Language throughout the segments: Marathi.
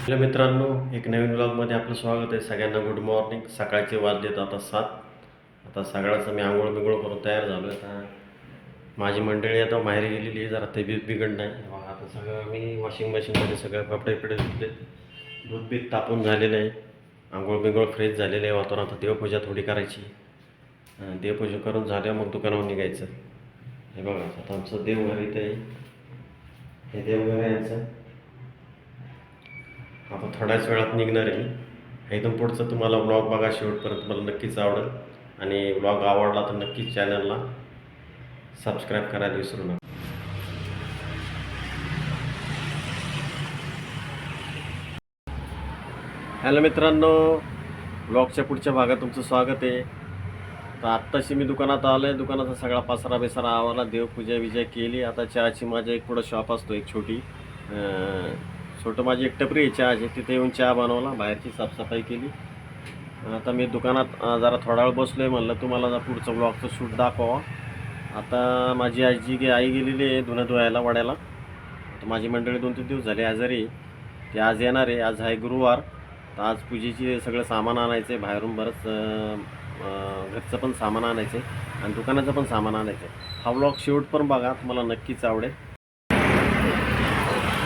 हॅलो मित्रांनो एक नवीन ब्लॉगमध्ये आपलं स्वागत आहे. सगळ्यांना गुड मॉर्निंग सकाळचे वाजलेत आता सात. आता सगळ्याचं मी आंघोळ बिंगोळ करून तयार झालो आहे. आता माझी मंडळी आता बाहेर गेलेली आहे. जरा तब्येत बिघड नाही. आता सगळं मी वॉशिंग मशीनमध्ये सगळं कपडे बिपडे धुतले. दूध बीत तापून झालेलं आहे. आंघोळ बिंगोळ फ्रेश झालेलं आहे. वातावरण आता देवपूजा थोडी करायची. देवपूजा करून झाल्या मग दुकानावर निघायचं. हे बघा आता आमचं देवघर इथे आहे. हे देवघर आहे यांचं आता थोड्याच वेळात निघणार आहे. मी पुढचं तुम्हाला ब्लॉग बघा शेवटपर्यंत मला नक्कीच आवडेल. आणि ब्लॉग आवडला तर नक्कीच चॅनलला सबस्क्राईब करायला विसरू नका. हॅलो मित्रांनो ब्लॉगच्या पुढच्या भागात तुमचं स्वागत आहे. तर आत्ताशी मी दुकानात आलो आहे दुकानाचा सगळा पासरा बिसारा आवाला देवपूजा विजय केली. आता चहाची माझ्या एक पुढं शॉप असतो एक छोटी. छोटं माझी एक टपरी आहे चहाची. तिथे येऊन चहा बनवला बाहेरची साफसफाई केली. आता मी दुकानात जरा थोडा वेळ बसलो आहे म्हणलं तुम्हाला जर पुढचं ब्लॉगचं शूट दाखवा आता माझी आजी गे आई गेलेली आहे धुणं धुवायला वाढायला तर माझी मंडळी दोन तीन दिवस झाले आजारी ते आज येणार आहे. आज आहे गुरुवार. तर आज पूजेची सगळं सामान आणायचं आहे बाहेरून बरंच घरचं पण सामान आणायचं आहे आणि दुकानाचं पण सामान आणायचं आहे हा ब्लॉग शेवट पण बघा. तुम्हाला नक्कीच आवडेल.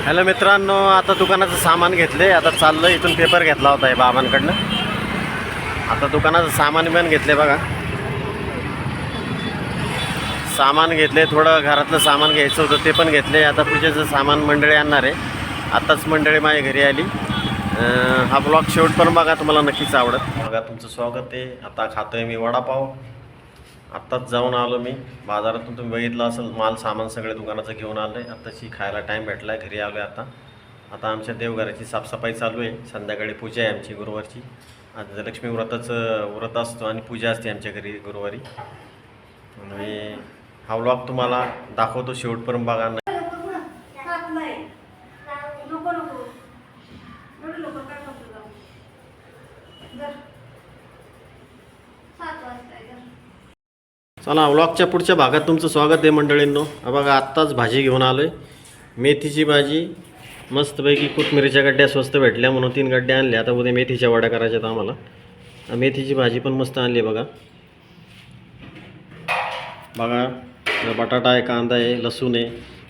हॅलो मित्रांनो आता दुकानाचं सामान घेतले आता चाललं इथून पेपर घेतला होता हे बाबांकडनं. आता दुकानाचं सामान बिमान घेतले बघा. सामान घेतले थोडं घरातलं सामान घ्यायचं होतं ते पण घेतले आता पूजेचं सामान मंडळी आणणार आहे. आत्ताच मंडळी माझ्या घरी आली. हा ब्लॉग शेवट पण बघा तुम्हाला नक्कीच आवडत. बघा तुमचं स्वागत आहे. आता खातोय मी वडापाव. आत्ताच जाऊन आलो मी. बाजारातून तुम्ही बघितलं असेल माल सामान सगळे दुकानाचं घेऊन आलं आहे आत्ताशी खायला टाईम भेटला आहे घरी आलो आहे आता. आता आमच्या देवघराची साफसफाई चालू आहे. संध्याकाळी पूजा आहे आमची गुरुवारची. आज लक्ष्मी व्रताचं व्रत असतो आणि पूजा असते आमच्या घरी गुरुवारी. आणि हा व्लॉग तुम्हाला दाखवतो शेवटपर्यंत बघा हात नाही नको नको एवढं लवकर काय नको जाऊ जर सात वाजता आहे, जर चला व्लॉगच्या पुढच्या भागात तुमचं स्वागत आहे मंडळींनो. बघा आत्ताच भाजी घेऊन आलो आहे मेथीची भाजी मस्तपैकी कोथमिरीच्या गड्ड्या स्वस्त भेटल्या म्हणून तीन गड्ड्या आणल्या. आता उद्या मेथीच्या वड्या करायच्यात आम्हाला. मेथीची भाजी पण मस्त आणली आहे बघा. बघा बटाटा आहे कांदा आहे लसूण आहे.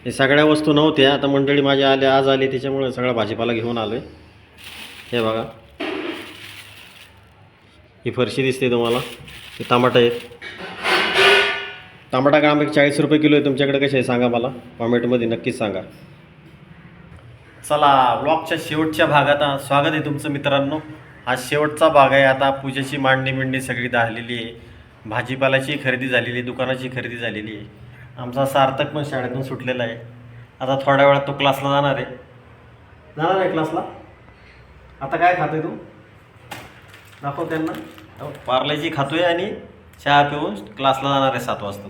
हे सगळ्या वस्तू नव्हत्या. आता मंडळी माझ्या आल्या आज आली त्याच्यामुळे सगळा भाजीपाला घेऊन आलो आहे हे बघा. ही फरशी दिसते तुम्हाला. हे टमाटा आहेत. टमाटा ग्राम एक चाळीस रुपये किलो आहे तुमच्याकडे कसे आहे? सांगा मला. कॉमेंटमध्ये नक्कीच सांगा. चला ब्लॉगच्या शेवटच्या भागात स्वागत आहे तुमचं मित्रांनो. हा शेवटचा भाग आहे. आता पूजेची मांडणी बिंडणी सगळी झालेली आहे. भाजीपाल्याची खरेदी झालेली आहे दुकानाची खरेदी झालेली आहे. आमचा सार्थक पण शाळेतून सुटलेला आहे. आता थोड्या वेळात तो क्लासला जाणार आहे. जाणार आहे क्लासला आता काय खातोय तू? दाखव त्यांना. पार्लेजी खातोय आणि चहा पिऊन क्लासला जाणार आहे सात वाजता.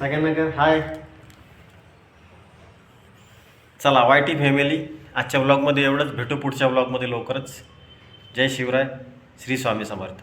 सगळ्यांना कर हाय चला वाय टी फॅमिली आजच्या ब्लॉगमध्ये एवढंच. भेटू पुढच्या ब्लॉगमध्ये लवकरच. जय शिवराय श्री स्वामी समर्थ.